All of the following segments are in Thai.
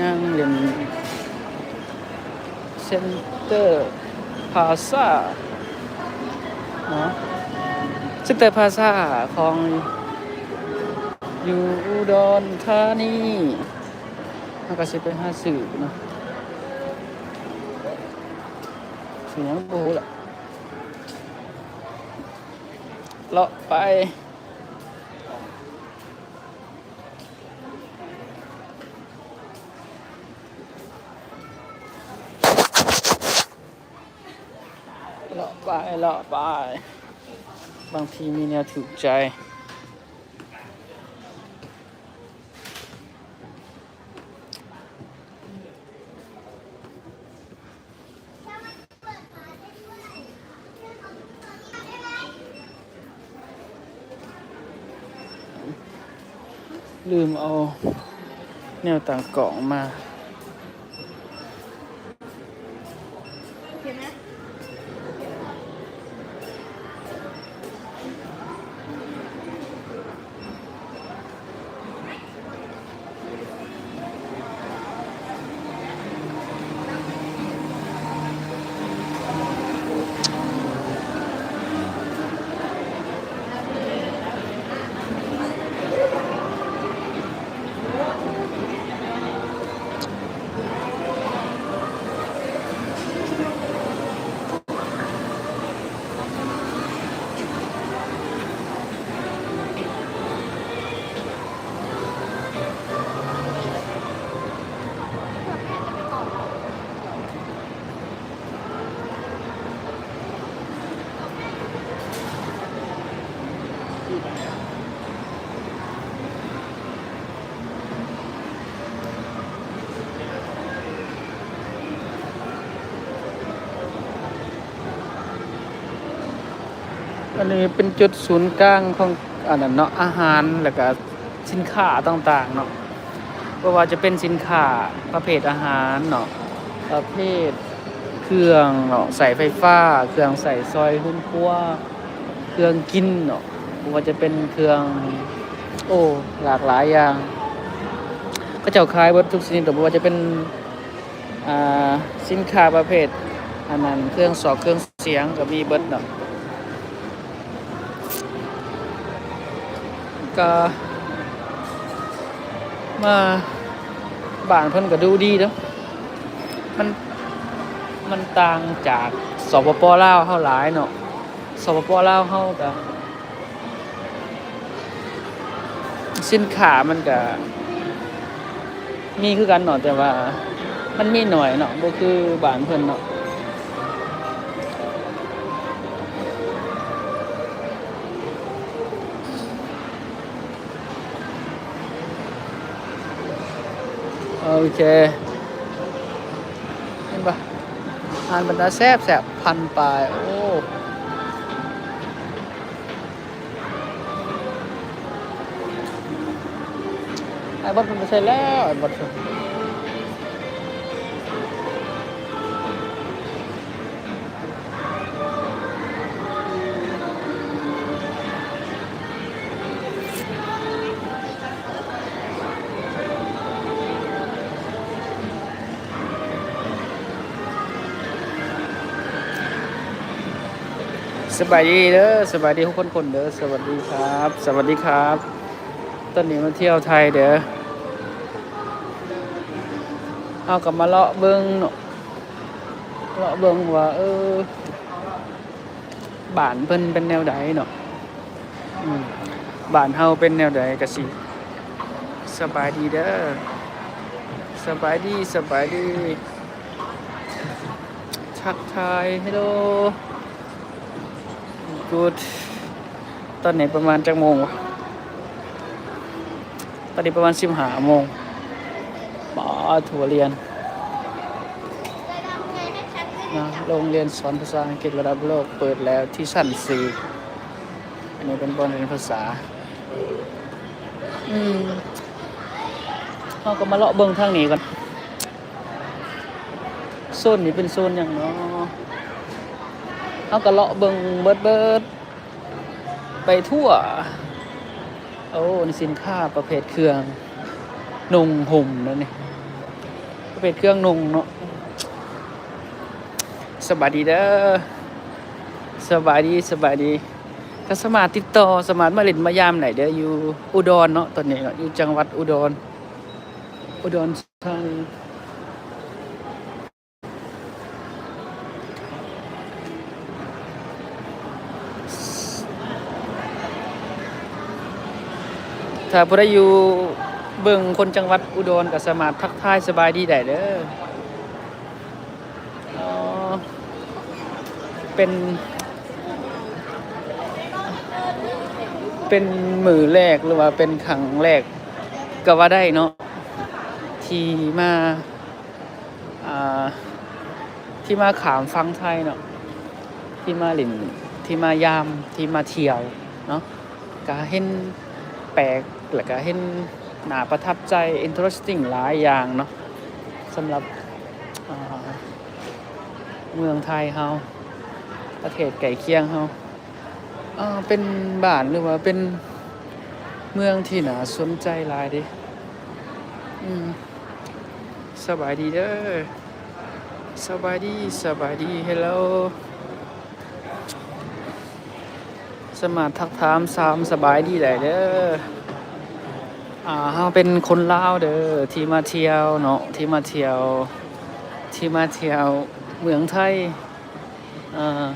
ย่างเรียนเซ็นเตอร์พาซาเนาะเซ็นเตอร์พาซาของอยู่อุดรธานีมันก็สิไปหาสื่อเนาะสื่อหยังบ่รู้ล่ะเลาะไป เลาะ ไปเลาะไป บางทีมีแนวถูกใจลืมเอาแนวต่างกล่องมา เห็นไหม อันนี้เป็นจุดศูนย์กลางของอันนั้นเนาะอาหารแล้วก็สินค้าต่างๆเนาะเพราะว่าจะเป็นสินค้าประเภทอาหารเนาะประเภทเครื่องเนาะใส่ไฟฟ้า เครื่องใส่ซอยหุ้นครัวเครื่องกินเนาะบ่ว่าจะเป็นเครื่องโอ้หลากหลายอย่างก็เจ้าขายเบิดทุกชนิดบ่ว่าจะเป็นอ่าสินค้าประเภทอันนั้นเครื่องสอกเครื่องเสียงก็มีเบิดเนาะ ก็มาบ้านเพิ่นก็ดูดีเนาะมันมันต่างจากสปปลาวเฮาหลายเนาะสปปลาวเฮาก็สินค้ามันก็มีคือกันเนาะแต่ว่า มันมีหน่อยเนาะบ่คือบ้านเพิ่นเนาะ โอเคเห็นปะอ่านบรรดาแซบแสบพันปลายโอ้ไอ้บดมันไปใช่แล้วไอ้บดส สบายดีเด้อสบายดีทุกคนคนเด้อสวัสดีครับ สวัสดีครับ ตอนนี้มาเที่ยวไทยเด้อเอากลับมาเลาะเบิ้งเลาะเบิ้งว่าเออบ้านเพิ่นเป็นแนวใดเนาะบ้านเฮาเป็นแนวใดก็สิสบายดีเด้อสบายดีสบายดีทักทายฮัลโหล กูดตอนไหนประมาณจักโมงวะตอนนี้ประมาณสิบหาโมงปอถั่วเรียนนะโรงเรียนสอนภาษาอังกฤษระดับโลกเปิดแล้วที่ชั้นสี่อันนี้เป็นบอลเรียนภาษา อืมเราก็มาเลาะเบิ้งทางนี้ก่อนโซนนี้เป็นโซนอย่างเนาะ เขาก็เลาะเบิ้งเบิดเบิดๆไปทั่ว โอ้นสินค้าประเภทเครื่องนุ่งห่มนั่นนี่ประเภทเครื่องนุ่งเนาะสบายดีเด้อสบายดีสบายดีถ้าสมาติดต่อสมารถมาเล่นมายามไหนเด้ออยู่อุดรเนาะตอนนี้เนาะอยู่จังหวัดอุดร อุดรธานี ถ้าผู้ใดอยู่เบิ่งคนจังหวัดอุดรก็สามารถทักทายสบายดีได้เด้อเป็น เป็นมือแรกหรือว่าเป็นครั้งแรกก็ว่าได้เนาะที่มาอ่าที่มาขามฟังไทยเนาะที่มาหลินที่มายามที่มาเที่ยวเนาะก็เห็นแปลก แล้วก็เห็นหนาประทับใจ interesting หลายอย่างเนาะสำหรับเมืองไทยเฮาประเทศไก่เคียงเฮาเป็นบ้านหรือว่าเป็นเมืองที่หนาสนใจหลายดิสบายดีเด้อสบายดีสบายดีเฮลโลสมาทักถามสามสบายดีได้เด้อ อ่าเฮาเป็นคนลาวเด้อที่มาเที่ยวเนาะที่มาเที่ยว ที่มาเที่ยวเมืองไทยอ่า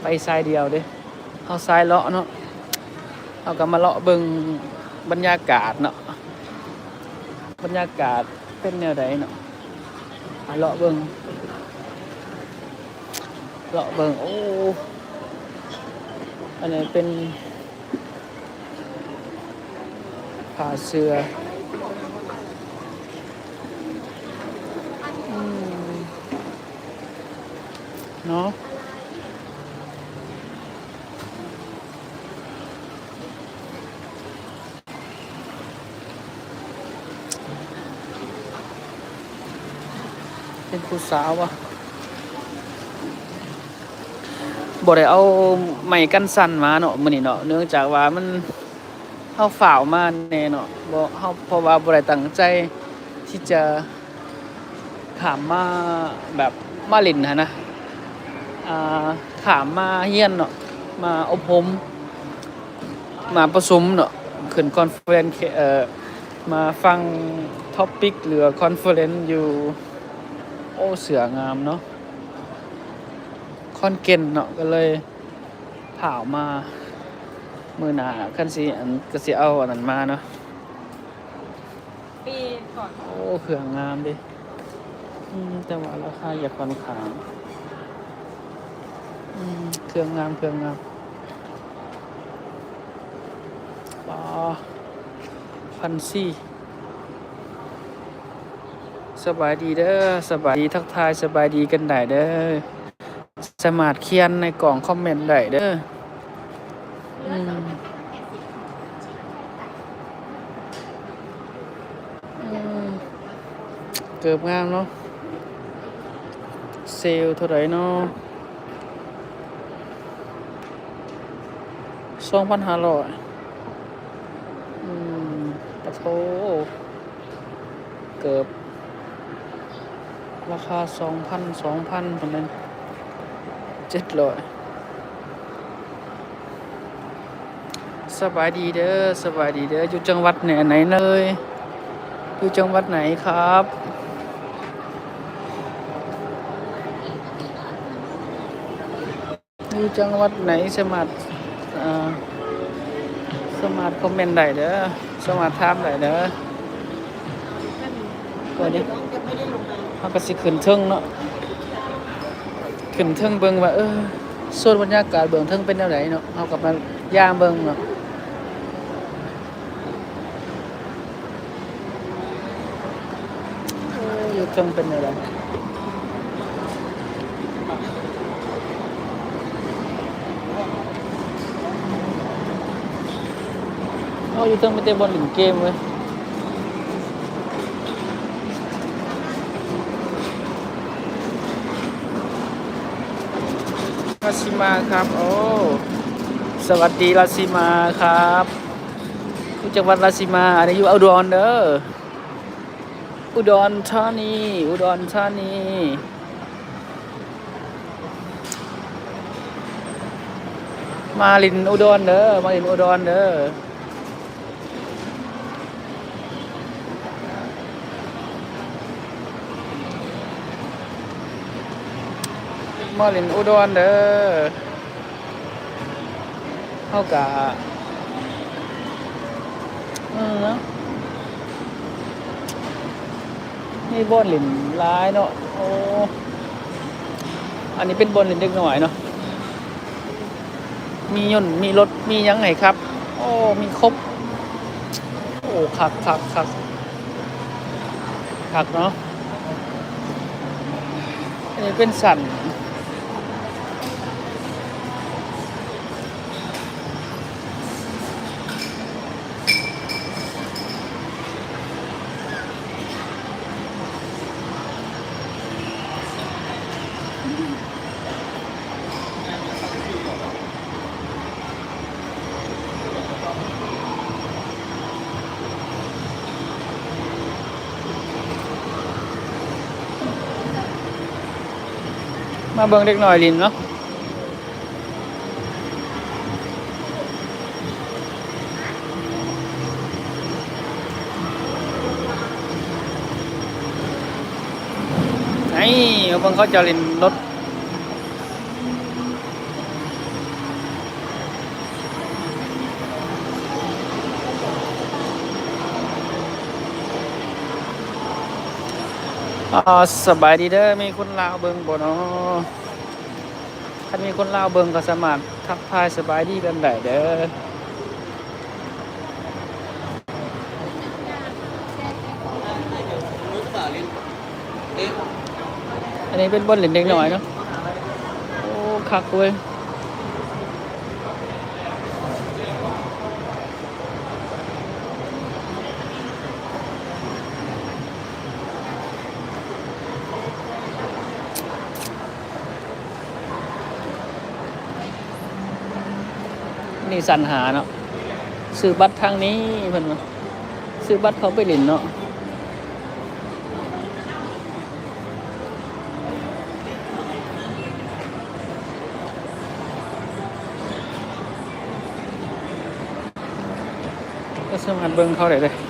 ไปสายเดียวเด้เอาสายเลาะเนาะเอาก็มาเลาะเบิ่งบรรยากาศเนาะบรรยากาศเป็นแนวใดเนาะมาเลาะเบิ่งเลาะเบิ่งโอ้อันนี้เป็น ผ้าเสื้อเนาะเป็นผู้สาวอะบ่ได้เอาไม้กันสั่นมาเนาะมื้อนี้เนาะเนื่องจากว่ามัน เฮาฝ่าวมาแน่เนาะบ่เฮาเพราะว่าบ่ได้ตั้งใจที่จะขามมาแบบมาเลินหันะอ่าขามมาเฮียนเนาะมาอบรมมาประชุมเนาะขึ้นคอนเฟอเรนซ์เอ่อมาฟังท็อปิกหรือคอนเฟอเรนซ์อยู่โอ้เสืองามเนาะคอนเกนเนาะก็เลยผ่าวมา มือหนาคันสีอันก็สิเอาอันนั้นมาเนาะปีก่อนโอ้เครื่องงามดิอืมแต่ว่าราคาอย่าค่อนข้างอืมเครื่องงามเครื่องงามปาพันสี่สบายดีเด้อสบายดีทักทายสบายดีกันได้เด้อสามารถเขียนในกล่องคอมเมนต์ได้เด้ออืมอืมเกือบงามเนาะเซลเท่าไหร่เนาะสองพันห้าร้อยอืมปะโทเกือบ ราคาสองพันสองพันคนนั้นเจ็ดร้อยสบายดีเด้อสบายดีเด้ออยู่จังหวัดไหนไหนเลยอยู่จังหวัดไหนครับ อยู่จังหวัดไหนสมัครสมัครคอมเมนต์ได้เด้อสมัครถามได้เด้อตัวนี้ยังไม่ได้ลงมาเขาก็สิขึ้นเทิงเนาะขึ้นเทิงเบิ่งว่าเออส่วนบรรยากาศเบื้องเทิงเป็นแนวไหนเนาะเขากับมาย่างเบิ่งเนาะอยู่เทิงเป็นแนวไหน เอาอยู่เทิงไปเตะบอลหลินเกมเว้ยลาซิมาครับ โอ้ สวัสดีลาซิมาครับอยู่จังหวัดลาซิมาอันนี้อยู่อุดรเด้อ อุดรธานี อุดรธานีมาลินอุดรเด้อมาลินอุดรเด้อ มาลินอุดรเด้อเท่ากะอืมเนาะนี่บอนหลินร้ายเนาะโอ้อันนี้เป็นบอนหลินเด็กหน่อยเนาะมียนต์มีรถมียังไงครับ โอ้มีครบ โอ้คักคักคักคักเนาะอันนี้เป็นสัน มาเบิ่งเด็กหน่อยลินเนาะไอ้เอาเบิ่งเขาจะลินรถ อ่าสบายดีเด้อมีคนลาวเบิงบ่เนาะถ้ามีคนลาวเบิงก็สามารถทักทายสบายดีกันได้เด้ออันนี้เป็นบนเหรียญเด็กหน่อยเนาะโอ้คักเว้ย นี่สันหาเนาะซื้อบัตรทางนี้เพิ่นว่าซื้อบัตรเขาไปเล่นเนาะก็สามารถเบิ่งเขาได้เลย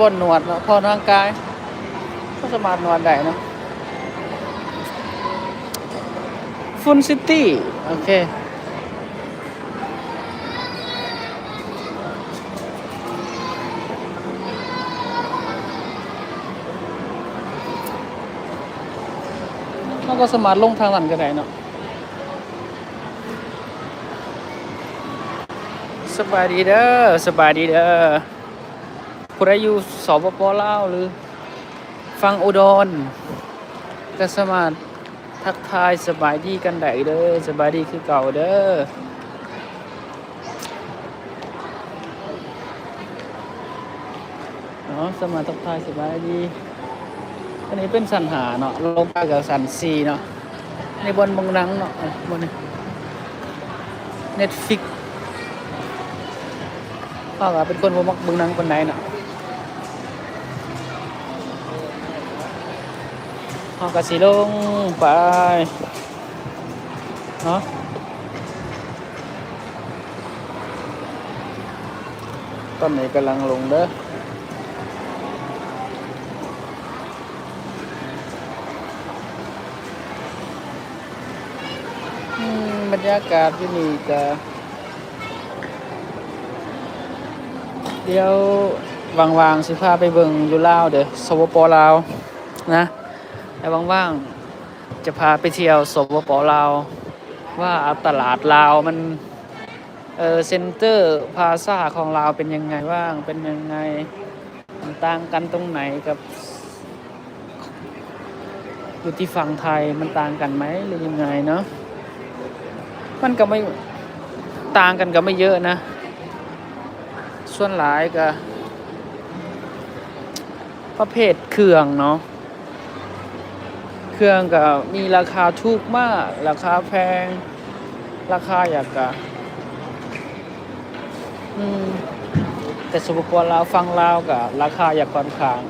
บนหนวดเนาะพอร่างกาย ก็สามารถนวดได้เนาะฟุนซิตี้ โอเคก็สามารถลงทางหลังก็ได้เนาะสบายดีเด้อสบายดีเด้อ ผู้ใดอยู่สปปลาวหรือฟังอุดรก็สามารถทักทายสบายดีกันได้เด้อสบายดีคือเก่าเด้อเนาะสมารทักทายสบายดีอันนี้เป็นสันหาเนาะลงไปกับสันซีเนาะในบนบงนังเนาะบนนี้เน็ตฟิกพ่อเป็นคนบ่มักบงนังปานใดเนาะ พ่อก็สิลงไปเนาะตอนนี้กำลังลงเด้ออืมบรรยากาศที่นี่ก็เดี๋ยวว่างๆสิพาไปเบิ่งอยู่ลาวเด้อสวปลาวนะ แล้วว่างๆจะพาไปเที่ยวสวปลาว ว่าตลาดลาวมันเออเซ็นเตอร์พาซาของลาวเป็นยังไงบ้างเป็นยังไงมันต่างกันตรงไหนกับอยู่ที่ฝั่งไทยมันต่างกันไหมหรือยังไงเนาะมันก็ไม่ต่างกันก็ไม่เยอะนะ ส่วนหลายก็ประเภทเครื่องเนาะ เครื่องก็มีราคาถูกมาก ราคาแพง ราคาอยากกะอืมแต่สมมติว่าเราวฟังลาวกับราคาอยากค่อนข้าง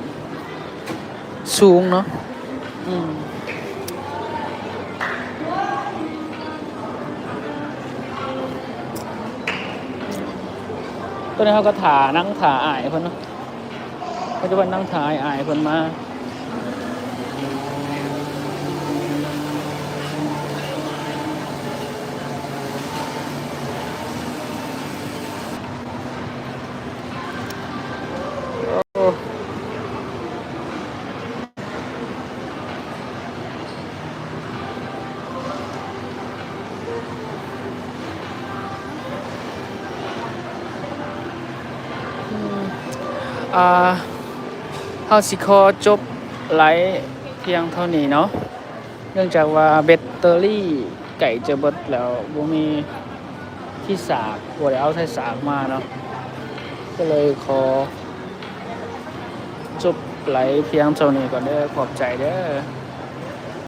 สูงเนาะอืมตัวนี้เขาก็ถานั่งถาอายเพิ่นเนาะปัจจุบันนั่งถาอายอายเพิ่นมา อ่าเฮาสิขอจบไลฟ์เพียงเท่านี้เนาะเนื่องจากว่าแบตเตอรี่ไก่จะเบิดแล้วบ่มีที่สากบ่ได้เอาใส่สากมาเนาะก็เลยขอจบไลฟ์เพียงเท่านี้ก่อนเด้อขอบใจเด้อ